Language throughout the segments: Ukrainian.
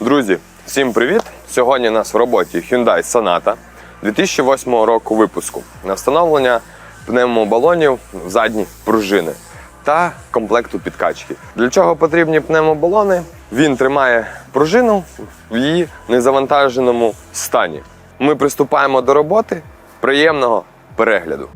Друзі, всім привіт! Сьогодні у нас в роботі Hyundai Sonata 2008 року випуску на встановлення пневмобалонів в задні пружини та комплекту підкачки. Для чого потрібні пневмобалони? Він тримає пружину в її незавантаженому стані. Ми приступаємо до роботи. Приємного перегляду!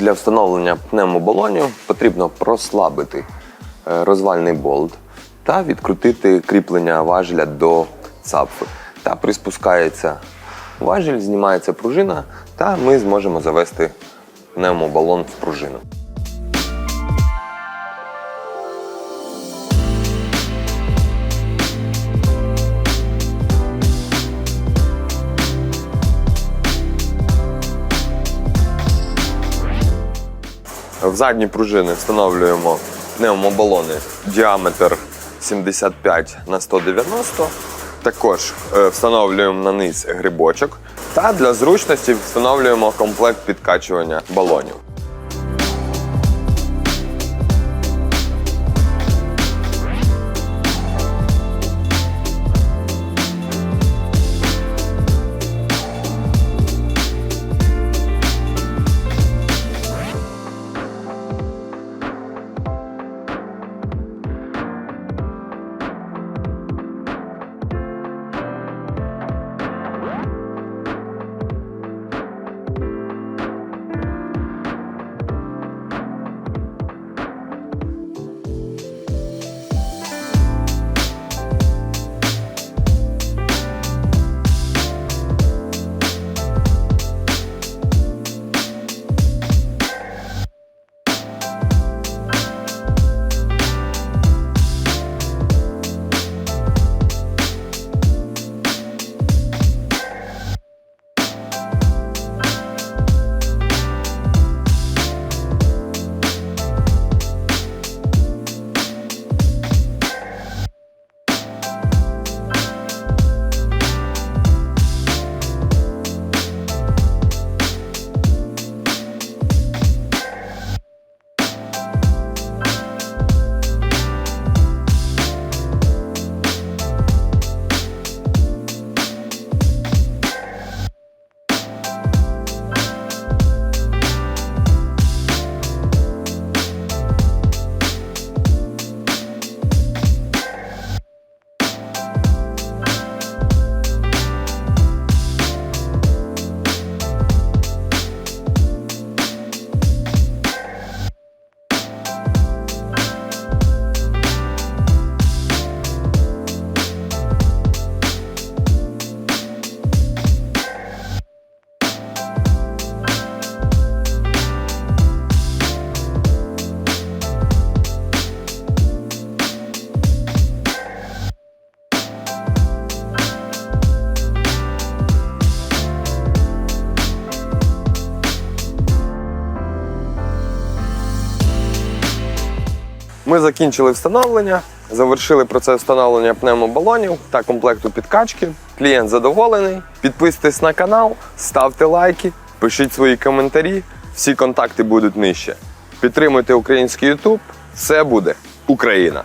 Для встановлення пневмобалонів потрібно прослабити е, розвальний болт та відкрутити кріплення важеля до цапфи. Та приспускається важіль, знімається пружина, та ми зможемо завести пневмобалон в пружину. В задні пружини встановлюємо пневмобалони діаметр 75 на 190. Також е, встановлюємо на низ грибочок. Та для зручності встановлюємо комплект підкачування балонів. Ми закінчили встановлення, завершили процес встановлення пневмобалонів та комплекту підкачки. Клієнт задоволений. Підписуйтесь на канал, ставте лайки, пишіть свої коментарі. Всі контакти будуть нижче. Підтримуйте український YouTube. Все буде Україна!